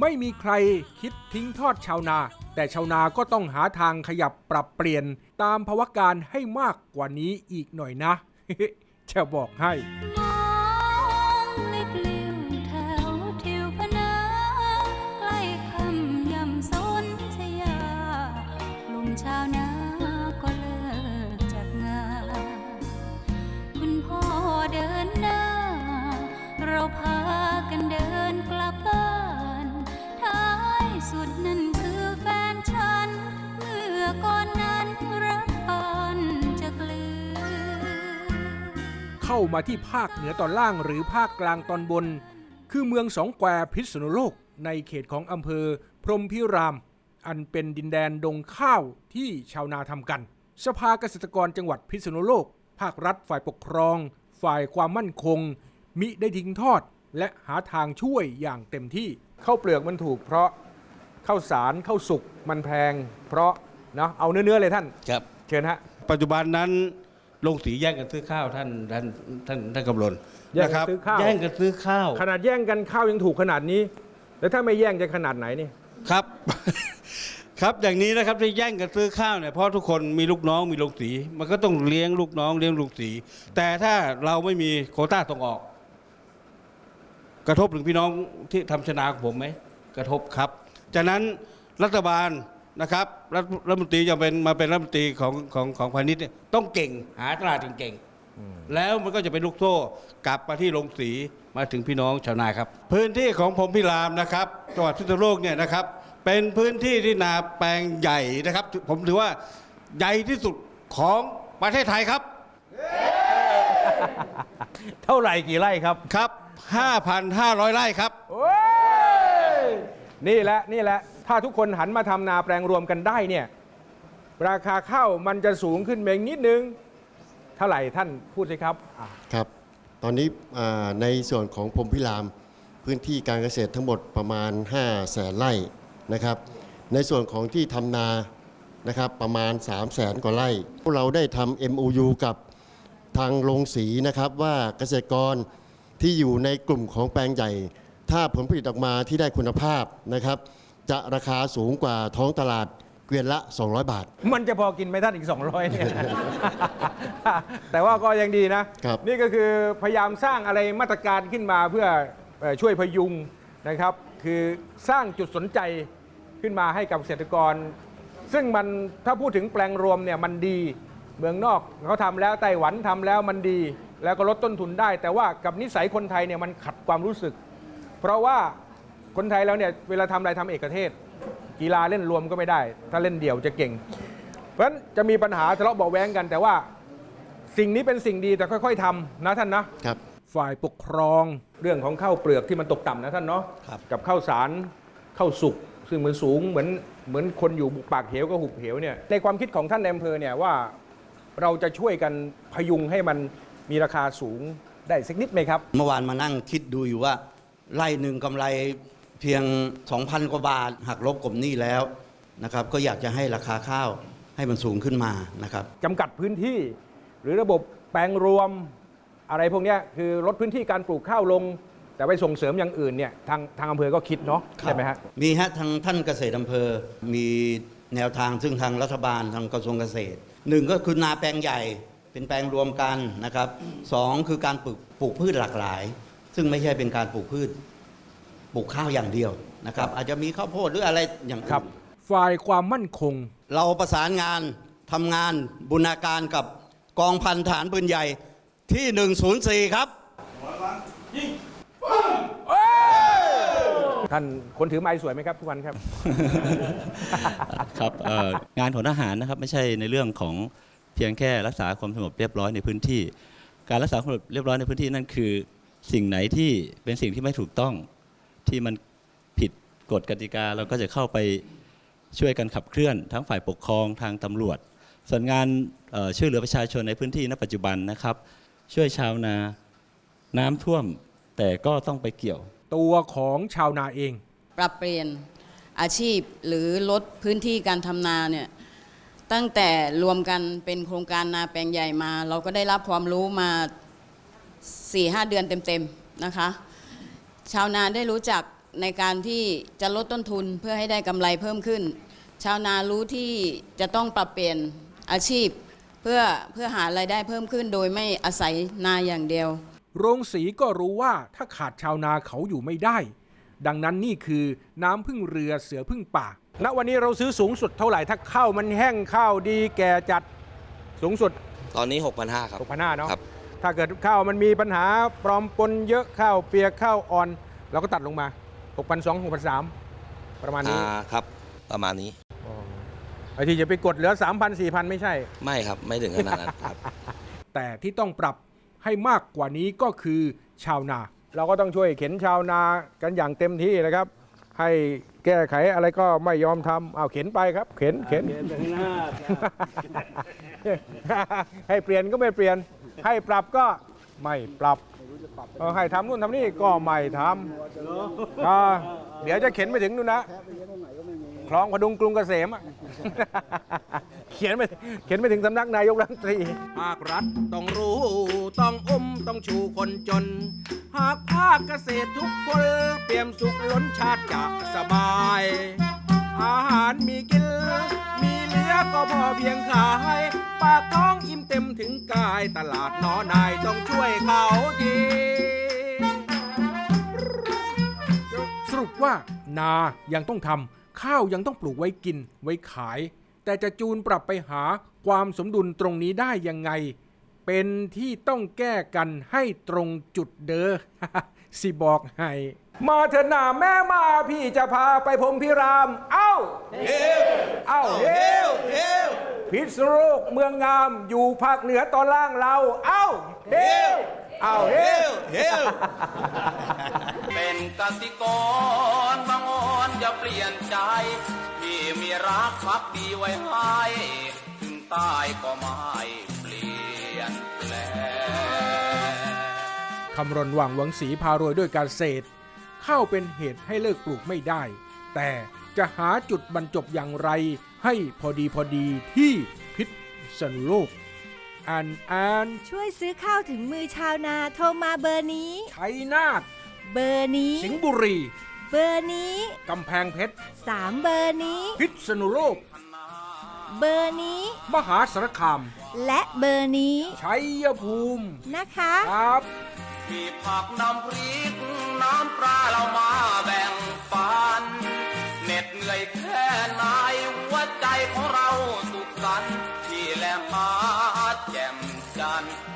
ไม่มีใครคิดทิ้งทอดชาวนา แต่ชาวนาก็ต้องหาทางขยับปรับเปลี่ยนตามภาวะการให้มากกว่านี้อีกหน่อยนะ จะบอกให้มองลิบลิ่วแถวทิวพนาใกล้คำยำสนชยาลุงชาวนาก็เลิกจากงานคุณพ่อเดินหน้า เราพากันเดิน เข้ามาที่ภาคเหนือตอนล่างหรือภาคกลางตอนบน คือเมืองสองแควพิษณุโลกในเขตของอำเภอ พรหมพิราม อันเป็นดินแดนดงข้าวที่ชาวนาทำกัน สภาเกษตรกรจังหวัดพิษณุโลก ภาครัฐฝ่ายปกครอง ฝ่ายความมั่นคง มิได้ทิ้งทอด และหาทางช่วยอย่างเต็มที่ข้าวเปลือกมันถูกเพราะข้าวสารข้าวสุกมันแพง เพราะเนาะเอาเนื้อๆเลยท่านครับ เชิญฮะปัจจุบันนั้น ลงสีแย่งกันซื้อข้าวท่านท่านท่านท่านกำลนแย่งกันนะครับซื้อข้าว แย่งกันซื้อข้าว ขนาดแย่งกันข้าวยังถูกขนาดนี้ แล้วถ้าไม่แย่งจะขนาดไหนนี่ ครับ ครับอย่างนี้นะครับที่แย่งกันซื้อข้าวเนี่ยเพราะทุกคนมีลูกน้องมีโรงสี มันก็ต้องเลี้ยงลูกน้องเลี้ยงลูกสี แต่ถ้าเราไม่มีโควต้าส่งออก กระทบถึงพี่น้องที่ทำชนาของผมไหมกระทบครับจากนั้นรัฐบาล นะครับรัฐรัฐมนตรีจะเป็นมาเป็นรัฐมนตรีของของของพาณิชย์เนี่ยต้องเก่งหาตลาดเก่งๆแล้วมันก็จะเป็นลูกโซ่กลับมาที่โรงสีมาถึงพี่น้องชาวนาครับ พื้นที่ของผมพิรามนะครับจังหวัดพิษณุโลกเนี่ยนะครับ เป็นพื้นที่ที่นาแปลงใหญ่นะครับ ผมถือว่าใหญ่ที่สุดของประเทศไทยครับ เท่าไหร่กี่ไร่ครับครับ 5,500 ไร่ครับโอ้ยนี่แหละนี่แหละ ถ้าทุกคนหันมาทำนาแปลงรวมกันได้เนี่ยราคาข้าวมันจะสูงขึ้นเองนิดนึง เท่าไหร่ท่านพูดสิครับครับ ตอนนี้ในส่วนของพรมพิรามพื้นที่การเกษตรทั้งหมดประมาณ 5 แสนไร่นะครับ ในส่วนของที่ทำนานะครับประมาณ 3 แสนกว่าไร่พวกเราได้ทำ MOU กับทางโรงสีนะครับว่าเกษตรกรที่อยู่ในกลุ่มของแปลงใหญ่ ถ้าผลผลิตออกมาที่ได้คุณภาพนะครับ จะราคาสูงกว่าท้องตลาดเกวียนละ 200 บาท มันจะพอกินไหมท่านอีก 200เนี่ย แต่ว่าก็ยังดีนะ ครับ นี่ก็คือพยายามสร้างอะไรมาตรการขึ้นมาเพื่อเอ่อช่วยพยุงนะครับ คือสร้างจุดสนใจขึ้นมาให้กับเกษตรกร ซึ่งมันถ้าพูดถึงแปลงรวมเนี่ยมันดี เมืองนอกเขาทำแล้วไต้หวันทำแล้วมันดี แล้วก็ลดต้นทุนได้ แต่ว่ากับนิสัยคนไทยเนี่ยมันขัดความรู้สึก เพราะว่า คนไทยแล้วเนี่ยเวลาทำอะไรทำเอกเทศ กีฬาเล่นรวมก็ไม่ได้ ถ้าเล่นเดี่ยวจะเก่ง เพราะฉะนั้นจะมีปัญหาทะเลาะเบาะแว้งกัน แต่ว่าสิ่งนี้เป็นสิ่งดีแต่ค่อย ๆทำนะท่านนะครับ ฝ่ายปกครองเรื่องของข้าวเปลือกที่มันตกต่ำนะท่านเนาะครับ กับข้าวสารข้าวสุกซึ่งเหมือนสูงเหมือนเหมือนคนอยู่ปากเหวก็หุบเหวเนี่ยในความคิดของท่านในอำเภอเนี่ยว่าเราจะช่วยกันพยุงให้มันมีราคาสูงได้สักนิดไหมครับ เมื่อวานมานั่งคิดดูอยู่ว่าไร่หนึ่งกำไร เพียง 2,000 กว่าบาท หักลบกลบหนี้แล้วนะครับก็อยากจะให้ราคาข้าวให้มันสูงขึ้นมานะครับจำกัดพื้นที่ หรือระบบแปลงรวมอะไรพวกเนี้ยคือลดพื้นที่การปลูกข้าวลง แต่ไปส่งเสริมอย่างอื่นเนี่ยทางทางอำเภอก็คิดเนาะใช่ไหมฮะมีฮะทางท่านเกษตรอำเภอมีแนวทางซึ่งทางรัฐบาลทางกระทรวงเกษตรหนึ่งก็คือนาแปลงใหญ่เป็นแปลงรวมกันนะครับสองคือการปลูกปลูกพืชหลากหลาย ซึ่งไม่ใช่เป็นการปลูกพืช ปลูกข้าวอย่างเดียวนะครับ อาจจะมีข้าวโพดหรืออะไรอย่างอื่นครับ ฝ่ายความมั่นคง เราประสานงานทำงานบูรณาการกับกองพันฐานปืนใหญ่ที่ 104 ครับ ท่านคนถือไม้สวยไหมครับทุกวันครับ ครับเอ่องานของทหารนะครับไม่ใช่ในเรื่องของเพียงแค่รักษาความสงบเรียบร้อยในพื้นที่ การรักษาความสงบเรียบร้อยในพื้นที่นั่นคือ สิ่งไหนที่เป็นสิ่งที่ไม่ถูกต้อง ที่มันผิดกฎกติกาเราก็จะเข้าไปช่วยกันขับเคลื่อน ทั้งฝ่ายปกครองทางตำรวจ ส่วนงานเอ่อช่วยเหลือประชาชนในพื้นที่ณปัจจุบันนะครับ ช่วยชาวนาน้ำท่วม แต่ก็ต้องไปเกี่ยว ตัวของชาวนาเอง ปรับเปลี่ยนอาชีพหรือลดพื้นที่การทำนาเนี่ยตั้งแต่รวมกันเป็นโครงการนาแปลงใหญ่มา เราก็ได้รับความรู้มา 4-5 เดือนเต็มๆนะคะ ชาวนาได้รู้จักในการที่จะลดต้นทุนเพื่อให้ได้กำไรเพิ่มขึ้น ชาวนารู้ที่จะต้องปรับเปลี่ยนอาชีพ เพื่อเพื่อหารายได้เพิ่มขึ้น โดยไม่อาศัยนาอย่างเดียว โรงสีก็รู้ว่าถ้าขาดชาวนาเขาอยู่ไม่ได้ ดังนั้นนี่คือน้ำพึ่งเรือเสือพึ่งป่า ณวันนี้เราซื้อสูงสุดเท่าไหร่ถ้าข้าวมันแห้งข้าวดีแก่จัดสูงสุดตอนนี้ 6,500ครับ 6,500เนาะครับ ถ้าเกิดข้าวมันมีปัญหาปลอมปนเยอะข้าวเปียกข้าวอ่อน เราก็ตัดลงมา 6,200 6,300ประมาณนี้อ่าครับ ประมาณนี้อ๋อไอ้ที่จะไปกดเหลือ 3,000 4,000 ไม่ใช่ ไม่ครับ ไม่ถึงขนาดนั้นครับ แต่ที่ต้องปรับให้มากกว่านี้ก็คือชาวนา เราก็ต้องช่วยเข็นชาวนากันอย่างเต็มที่นะครับ ให้แก้ไขอะไรก็ไม่ยอมทำเอาเข็นไปครับ เข็นเข็น ให้เปลี่ยนก็ไม่เปลี่ยน ให้ปรับก็ไม่ปรับเออให้ทำนู่นทำนี่ก็ไม่ทำอ่าเดี๋ยวจะเข็นไปถึงนู่นนะคลองพดุงกรุงเกษมอะเขียนไปเขียนไปถึงสำนักนายกรัฐมนตรี ภาครัฐต้องรู้ ต้องอุ้มต้องชูคนจน หากภาคเกษตรทุกคนเปี่ยมสุขล้นชาติจะสบาย อาหารมีกิน มีเหลือก็พอเพียงขาย ปากท้องอิ่มเต็มายตลาดน้อนายต้องช่วยเขาทีสรุปว่านายังต้องทำข้าวยังต้องปลูกไว้กินไว้ขาย แต่จะจูนปรับไปหาความสมดุลตรงนี้ได้ยังไง เป็นที่ต้องแก้กันให้ตรงจุดเด้อสิบอกให้มาเถอะนาแม่มาพี่จะพาไปพรมพิราม เอ้าเฮวเอ้าเฮวเฮว พิษณุโลกเมืองงามอยู่ภาคเหนือตอนล่างเรา เอ้าเฮวเอ้าเฮวเฮวเป็นกสิกรบางอ่อนอย่าเปลี่ยนใจ ที่มีรักพักดีไว้ให้ถึงตายก็ไม่เปลี่ยนแปลงคำรณหว่างหวังสีพารวยด้วยการเศษข้าวเป็นเหตุให้เลิกปลูกไม่ได้ แต่ จะหาจุดบรรจบอย่างไร ให้พอดีพอดีที่พิษณุโลกอ่านอ่านช่วยซื้อข้าวถึงมือชาวนาโทรมาเบอร์นี้ ชัยนาทเบอร์นี้ สิงห์บุรี เบอร์นี้ กำแพงเพชรสามเบอร์นี้ พิษณุโลก เบอร์นี้ มหาสารคาม และเบอร์นี้ ชัยภูมิ นะคะครับมีผักน้ำพริกน้ำปลาเรามาแบ่งปันเหื่อยแค่ไหนหัวใจของเราสุขสันที่แหลมมาแจ่มจันทร์